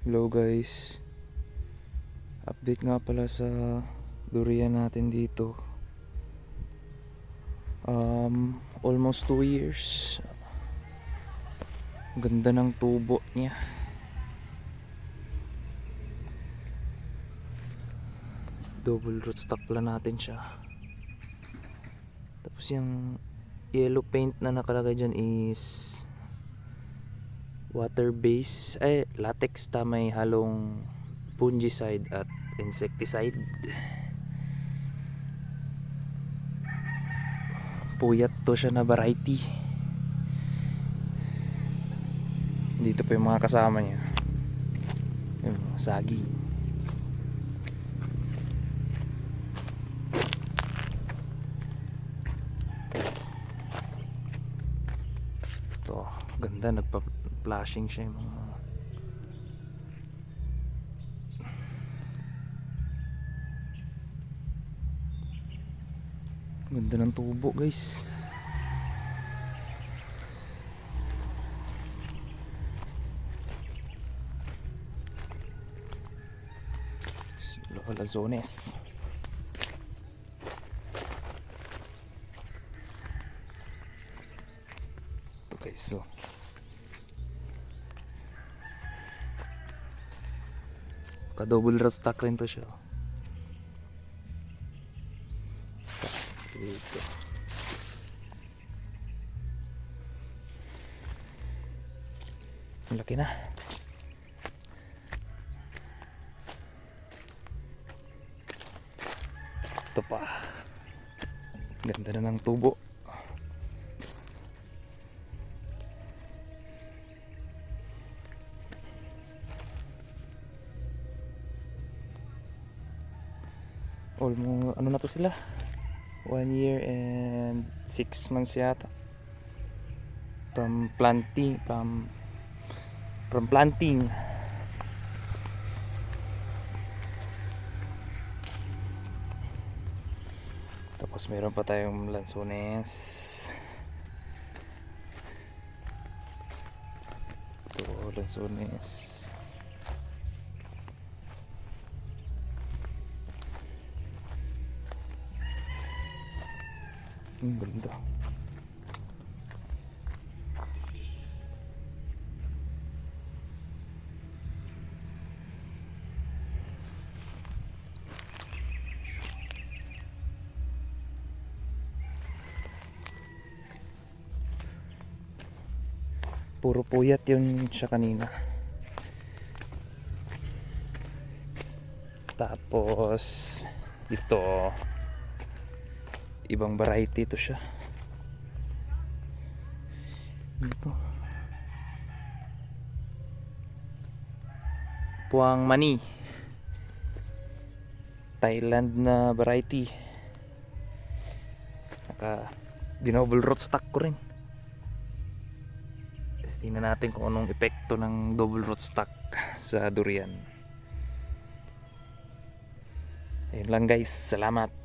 Hello guys. Update nga pala sa durian natin dito. Um, almost 2 years. Ganda ng tubo niya. Double rootstock pala natin siya. Tapos yung yellow paint na nakalagay dyan is water base ay latex ta may halong fungicide at insecticide. Puyat to siya na variety. Dito pa yung mga kasama niya. Yung saging to ganda nagpa-flashing siya yung mga ganda ng tubo guys. Lola Zones ito guys so ka double row stock rin to siya. Dito ang laki na. Ito pa. Ganda na ng tubo almost ano na to sila? One year and six months yata. From planting from from planting. Tapos meron pa tayong lansones. Ito lansones ang ganda. Puro puyat yun siya kanina. Tapos ito ibang variety ito siya. Ito puwang mani. Thailand na variety. Naka dinoble rootstock ko rin. Tingnan natin kung anong epekto ng double rootstock sa durian. Ayun lang guys. Salamat